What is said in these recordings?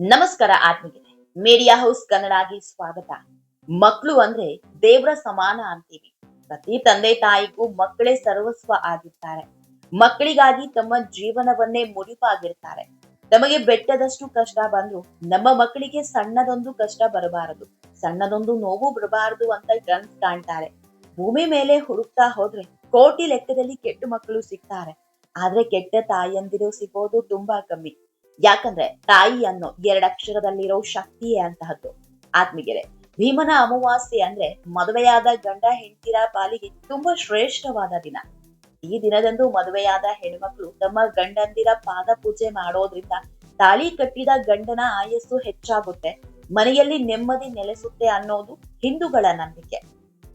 ನಮಸ್ಕಾರ ಆತ್ಮಿಗೆ media house ಕನ್ನಡಗೆ ಸ್ವಾಗತ. ಮಕ್ಕಳು ಅಂದ್ರೆ ದೇವರ ಸಮಾನ ಅಂತೀವಿ. ಪ್ರತಿ ತಂದೆ ತಾಯಿಗೂ ಮಕ್ಕಳೇ ಸರ್ವಸ್ವ ಆಗಿರ್ತಾರೆ. ಮಕ್ಕಳಿಗಾಗಿ ತಮ್ಮ ಜೀವನವನ್ನೇ ಮುಡಿಪಾಗಿರ್ತಾರೆ. ತಮಗೆ ಬೆಟ್ಟದಷ್ಟು ಕಷ್ಟ ಬಂದ್ರು ನಮ್ಮ ಮಕ್ಕಳಿಗೆ ಸಣ್ಣದೊಂದು ಕಷ್ಟ ಬರಬಾರದು. ಸಣ್ಣದೊಂದು ನೋವು ಬರಬಾರದು ಅಂತ ಕನ್ಸ್ ಕಾಣ್ತಾರೆ. ಭೂಮಿ ಮೇಲೆ ಹುಡುಕ್ತಾ ಹೋದ್ರೆ ಕೋಟಿ ಲೆಕ್ಕದಲ್ಲಿ ಕೆಟ್ಟ ಮಕ್ಕಳು ಸಿಗ್ತಾರೆ. ಆದ್ರೆ ಕೆಟ್ಟ ತಾಯಿಯಂದಿರೋ ಸಿಗೋದು ತುಂಬಾ ಕಮ್ಮಿ. ಯಾಕಂದ್ರೆ ತಾಯಿ ಅನ್ನೋ ಎರಡಕ್ಷರದಲ್ಲಿರೋ ಶಕ್ತಿಯೇ ಅಂತಹದ್ದು. ಆತ್ಮಿಗೆರೆ, ಭೀಮನ ಅಮಾವಾಸ್ಯೆ ಅಂದ್ರೆ ಮದುವೆಯಾದ ಗಂಡ ಹೆಂಡತಿರ ಪಾಲಿಗೆ ತುಂಬಾ ಶ್ರೇಷ್ಠವಾದ ದಿನ. ಈ ದಿನದಂದು ಮದುವೆಯಾದ ಹೆಣ್ಮಕ್ಳು ತಮ್ಮ ಗಂಡಂದಿರ ಪಾದ ಪೂಜೆ ಮಾಡೋದ್ರಿಂದ ತಾಳಿ ಕಟ್ಟಿದ ಗಂಡನ ಆಯಸ್ಸು ಹೆಚ್ಚಾಗುತ್ತೆ. ಮನೆಯಲ್ಲಿ ನೆಮ್ಮದಿ ನೆಲೆಸುತ್ತೆ ಅನ್ನೋದು ಹಿಂದೂಗಳ ನಂಬಿಕೆ.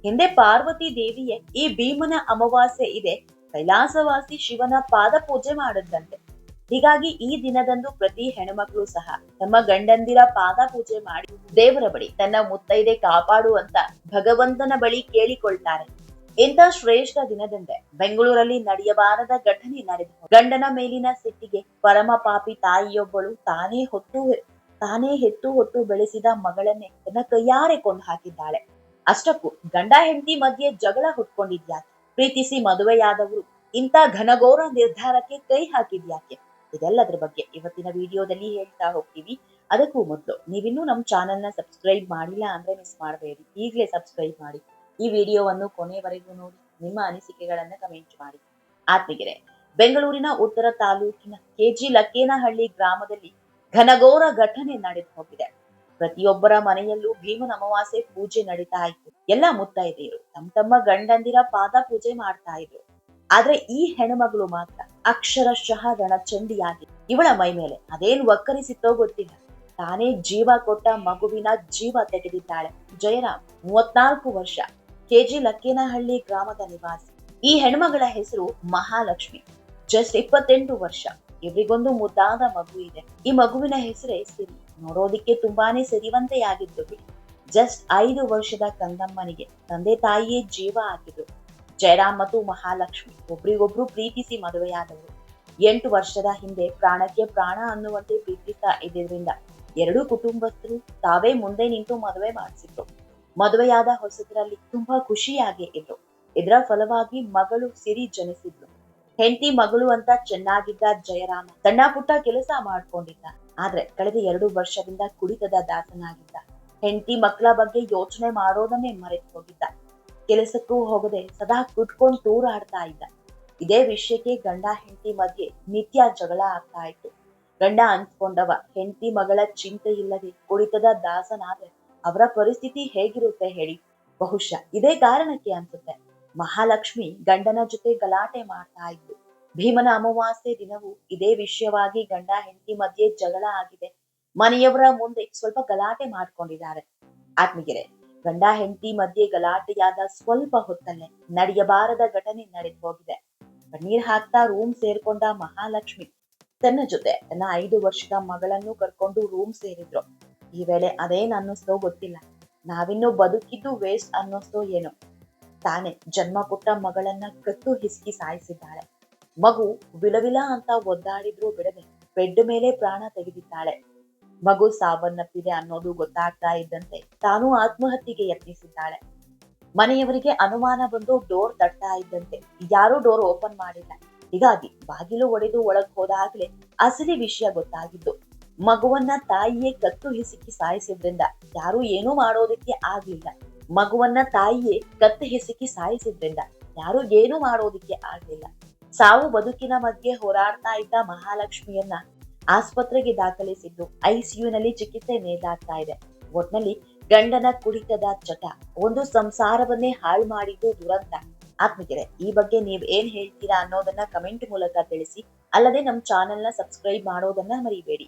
ಹಿಂದೆ ಪಾರ್ವತಿ ದೇವಿಯೇ ಈ ಭೀಮನ ಅಮಾವಾಸ್ಯೆ ಇದೆ. ಕೈಲಾಸವಾಸಿ ಶಿವನ ಪಾದ ಪೂಜೆ ಮಾಡಿದ್ದಂತೆ ಹೀಗಾಗಿ ಈ ದಿನದಂದು ಪ್ರತಿ ಹೆಣ್ಮಕ್ಳು ಸಹ ತಮ್ಮ ಗಂಡಂದಿರ ಪಾದ ಪೂಜೆ ಮಾಡಿ ದೇವರ ಬಳಿ ತನ್ನ ಮುತ್ತೈದೆ ಕಾಪಾಡು ಅಂತ ಭಗವಂತನ ಬಳಿ ಕೇಳಿಕೊಳ್ತಾರೆ. ಇಂಥ ಶ್ರೇಷ್ಠ ದಿನದಂದೇ ಬೆಂಗಳೂರಲ್ಲಿ ನಡೆಯಬಾರದ ಘಟನೆ ನಡೆದು ಗಂಡನ ಮೇಲಿನ ಸಿಟ್ಟಿಗೆ ಪರಮ ಪಾಪಿ ತಾಯಿಯೊಬ್ಬಳು ತಾನೇ ಹೊತ್ತು ತಾನೇ ಹೆತ್ತು ಹೊತ್ತು ಬೆಳೆಸಿದ ಮಗಳನ್ನೇ ತನ್ನ ಕೈಯಾರೆ ಕೊಂಡು ಹಾಕಿದ್ದಾಳೆ. ಅಷ್ಟಕ್ಕೂ ಗಂಡ ಹೆಂಡತಿ ಮಧ್ಯೆ ಜಗಳ ಹುಟ್ಕೊಂಡಿದ್ಯಾಕೆ? ಪ್ರೀತಿಸಿ ಮದುವೆಯಾದವರು ಇಂಥ ಘನಘೋರ ನಿರ್ಧಾರಕ್ಕೆ ಕೈ ಹಾಕಿದ್ಯಾಕೆ? ಇದೆಲ್ಲದ್ರ ಬಗ್ಗೆ ಇವತ್ತಿನ ವಿಡಿಯೋದಲ್ಲಿ ಹೇಳ್ತಾ ಹೋಗ್ತೀವಿ. ಅದಕ್ಕೂ ಮೊದಲು ನೀವಿನ್ನೂ ನಮ್ಮ ಚಾನೆಲ್ನ ಸಬ್ಸ್ಕ್ರೈಬ್ ಮಾಡಿಲ್ಲ ಅಂದ್ರೆ ಮಿಸ್ ಮಾಡಬೇಡಿ. ಈಗಲೇ ಸಬ್ಸ್ಕ್ರೈಬ್ ಮಾಡಿ. ಈ ವಿಡಿಯೋವನ್ನು ಕೊನೆವರೆಗೂ ನೋಡಿ. ನಿಮ್ಮ ಅನಿಸಿಕೆಗಳನ್ನ ಕಮೆಂಟ್ ಮಾಡಿ. ಆತ್ಮಗೆರೆ ಬೆಂಗಳೂರಿನ ಉತ್ತರ ತಾಲೂಕಿನ ಕೆಜಿ ಲಕ್ಕೇನಹಳ್ಳಿ ಗ್ರಾಮದಲ್ಲಿ ಘನಘೋರ ಘಟನೆ ನಡೆದು ಹೋಗಿದೆ. ಪ್ರತಿಯೊಬ್ಬರ ಮನೆಯಲ್ಲೂ ಭೀಮನ ಅಮಾವಾಸ್ಯೆ ಪೂಜೆ ನಡೀತಾ ಇತ್ತು. ಎಲ್ಲ ಮುತ್ತೈದೆಯರು ತಮ್ಮ ತಮ್ಮ ಗಂಡಂದಿರ ಪಾದ ಪೂಜೆ ಮಾಡ್ತಾ ಇದ್ರು. ಆದ್ರೆ ಈ ಹೆಣ್ಮಗಳು ಮಾತ್ರ ಅಕ್ಷರಶಃ ರಣಚಂಡಿಯಾಗಿ ಇವಳ ಮೈ ಮೇಲೆ ಅದೇನ್ ಒಕ್ಕರಿಸಿತ್ತೋ ಗೊತ್ತಿಲ್ಲ. ತಾನೇ ಜೀವ ಕೊಟ್ಟ ಮಗುವಿನ ಜೀವ ತೆಗೆದಿದ್ದಾಳೆ. ಜಯರಾಮ್, ಮೂವತ್ನಾಲ್ಕು ವರ್ಷ. ಕೆಜಿ ಲಕ್ಕೇನಹಳ್ಳಿ ಗ್ರಾಮದ ನಿವಾಸಿ. ಈ ಹೆಣ್ಮಗಳ ಹೆಸರು ಮಹಾಲಕ್ಷ್ಮಿ. ಜಸ್ಟ್ ಇಪ್ಪತ್ತೆಂಟು ವರ್ಷ. ಇವರಿಗೊಂದು ಮುದ್ದಾದ ಮಗು ಇದೆ. ಈ ಮಗುವಿನ ಹೆಸರೇ ಸಿರಿ. ನೋಡೋದಿಕ್ಕೆ ತುಂಬಾನೇ ಸಿರಿವಂತೆಯಾಗಿದ್ದು ಜಸ್ಟ್ ಐದು ವರ್ಷದ ಕಂದಮ್ಮನಿಗೆ ತಂದೆ ತಾಯಿಯೇ ಜೀವ ಹಾಕಿದ್ರು ಜಯರಾಮ್ ಮತ್ತು ಮಹಾಲಕ್ಷ್ಮಿ. ಒಬ್ರಿಗೊಬ್ರು ಪ್ರೀತಿಸಿ ಮದುವೆಯಾದವರು. ಎಂಟು ವರ್ಷದ ಹಿಂದೆ ಪ್ರಾಣಕ್ಕೆ ಪ್ರಾಣ ಅನ್ನುವಂತೆ ಪ್ರೀತಿಸ್ತಾ ಇದ್ದಿದ್ರಿಂದ ಎರಡೂ ಕುಟುಂಬಸ್ಥರು ತಾವೇ ಮುಂದೆ ನಿಂತು ಮದುವೆ ಮಾಡಿಸಿದ್ರು. ಮದುವೆಯಾದ ಹೊಸದರಲ್ಲಿ ತುಂಬಾ ಖುಷಿಯಾಗಿ ಇದ್ರು. ಇದರ ಫಲವಾಗಿ ಮಗಳು ಸಿರಿ ಜನಿಸಿದ್ರು ಹೆಂಡತಿ ಮಗಳು ಅಂತ ಚೆನ್ನಾಗಿದ್ದ ಜಯರಾಮ ಸಣ್ಣ ಪುಟ್ಟ ಕೆಲಸ ಮಾಡ್ಕೊಂಡಿದ್ದ. ಆದ್ರೆ ಕಳೆದ ಎರಡು ವರ್ಷದಿಂದ ಕುಡಿತದ ದಾಸನಾಗಿದ್ದ. ಹೆಂಡತಿ ಮಕ್ಕಳ ಬಗ್ಗೆ ಯೋಚನೆ ಮಾಡೋದನ್ನೇ ಮರೆತು ಹೋಗಿದ್ದ ಕೆಲಸಕ್ಕೂ ಹೋಗದೆ ಸದಾ ಕುಟ್ಕೊಂಡು ತೂರಾಡ್ತಾ ಇದ್ದ. ಇದೇ ವಿಷಯಕ್ಕೆ ಗಂಡ ಹೆಂಡತಿ ಮಧ್ಯೆ ನಿತ್ಯ ಜಗಳ ಆಗ್ತಾ ಇತ್ತು. ಗಂಡ ಅನ್ಸ್ಕೊಂಡವ ಹೆಂಡತಿ ಮಗಳ ಚಿಂತೆ ಇಲ್ಲದೆ ಕುಡಿತದ ದಾಸನಾದ್ರೆ ಅವರ ಪರಿಸ್ಥಿತಿ ಹೇಗಿರುತ್ತೆ ಹೇಳಿ. ಬಹುಶಃ ಇದೇ ಕಾರಣಕ್ಕೆ ಅನ್ಸುತ್ತೆ. ಮಹಾಲಕ್ಷ್ಮಿ ಗಂಡನ ಜೊತೆ ಗಲಾಟೆ ಮಾಡ್ತಾ ಇದ್ದು ಭೀಮನ ಅಮಾವಾಸ್ಯೆ ದಿನವೂ ಇದೇ ವಿಷಯವಾಗಿ ಗಂಡ ಹೆಂಡತಿ ಮಧ್ಯೆ ಜಗಳ ಆಗಿದೆ. ಮನೆಯವರ ಮುಂದೆ ಸ್ವಲ್ಪ ಗಲಾಟೆ ಮಾಡ್ಕೊಂಡಿದ್ದಾರೆ. ಆತ್ಮಗೆರೆ ಗಂಡ ಹೆಂಡತಿ ಮಧ್ಯೆ ಗಲಾಟೆಯಾದ ಸ್ವಲ್ಪ ಹೊತ್ತಲ್ಲೇ ನಡೆಯಬಾರದ ಘಟನೆ ನಡೆದು ಹೋಗಿದೆ ಕಣ್ಣೀರ್ ಹಾಕ್ತಾ ರೂಮ್ ಸೇರ್ಕೊಂಡ ಮಹಾಲಕ್ಷ್ಮಿ ತನ್ನ ಜೊತೆ ತನ್ನ ಐದು ವರ್ಷದ ಮಗಳನ್ನು ಕರ್ಕೊಂಡು ರೂಮ್ ಸೇರಿದ್ರು. ಈ ವೇಳೆ ಅದೇನ್ ಅನ್ನಿಸ್ತೋ ಗೊತ್ತಿಲ್ಲ. ನಾವಿನ್ನು ಬದುಕಿದ್ದು ವೇಸ್ಟ್ ಅನ್ನಿಸ್ತೋ ಏನೋ. ತಾನೆ ಜನ್ಮ ಕೊಟ್ಟ ಮಗಳನ್ನ ಕತ್ತು ಹಿಸ್ಕಿ ಸಾಯಿಸಿದ್ದಾಳೆ. ಮಗು ವಿಲವಿಲ ಅಂತ ಒದ್ದಾಡಿದ್ರು ಬಿಡದೆ ಬೆಡ್ ಮೇಲೆ ಪ್ರಾಣ ತೆಗೆದಿದ್ದಾಳೆ. ಮಗು ಸಾವನ್ನಪ್ಪಿದೆ ಅನ್ನೋದು ಗೊತ್ತಾಗ್ತಾ ಇದ್ದಂತೆ ತಾನು ಆತ್ಮಹತ್ಯೆಗೆ ಯತ್ನಿಸಿದ್ದಾಳೆ. ಮನೆಯವರಿಗೆ ಅನುಮಾನ ಬಂದು ಡೋರ್ ತಟ್ತಾ ಇದ್ದಂತೆ ಯಾರೂ ಡೋರ್ ಓಪನ್ ಮಾಡಿಲ್ಲ. ಹೀಗಾಗಿ ಬಾಗಿಲು ಒಡೆದು ಒಳಗ್ ಹೋದಾಗ್ಲೇ ಅಸಲಿ ವಿಷಯ ಗೊತ್ತಾಗಿದ್ದು ಮಗುವನ್ನ ತಾಯಿಯೇ ಕತ್ತು ಹಿಸುಕಿ ಸಾಯಿಸಿದ್ರಿಂದ ಯಾರು ಏನೂ ಮಾಡೋದಕ್ಕೆ ಆಗ್ಲಿಲ್ಲ. ಮಗುವನ್ನ ತಾಯಿಯೇ ಕತ್ತು ಹಿಸುಕಿ ಸಾಯಿಸಿದ್ರಿಂದ ಯಾರು ಏನೂ ಮಾಡೋದಕ್ಕೆ ಆಗ್ಲಿಲ್ಲ. ಸಾವು ಬದುಕಿನ ಮಧ್ಯೆ ಹೋರಾಡ್ತಾ ಇದ್ದ ಮಹಾಲಕ್ಷ್ಮಿಯನ್ನ ಆಸ್ಪತ್ರೆಗೆ ದಾಖಲಿಸಿದ್ದು ಐಸಿಯುನಲ್ಲಿ ಚಿಕಿತ್ಸೆ ನೀಡಲಾಗ್ತಾ ಇದೆ. ಒಟ್ನಲ್ಲಿ ಗಂಡನ ಕುಡಿತದ ಚಟ, ಒಂದು ಸಂಸಾರವನ್ನೇ ಹಾಳು ಮಾಡಿದ್ದು ದುರಂತ. ಆತ್ಮಗೆರೆ ಈ ಬಗ್ಗೆ ನೀವ್ ಏನ್ ಹೇಳ್ತೀರಾ ಅನ್ನೋದನ್ನ ಕಮೆಂಟ್ ಮೂಲಕ ತಿಳಿಸಿ, ಅಲ್ಲದೆ ನಮ್ಮ ಚಾನೆಲ್ನ ಸಬ್ಸ್ಕ್ರೈಬ್ ಮಾಡೋದನ್ನ ಮರಿಬೇಡಿ.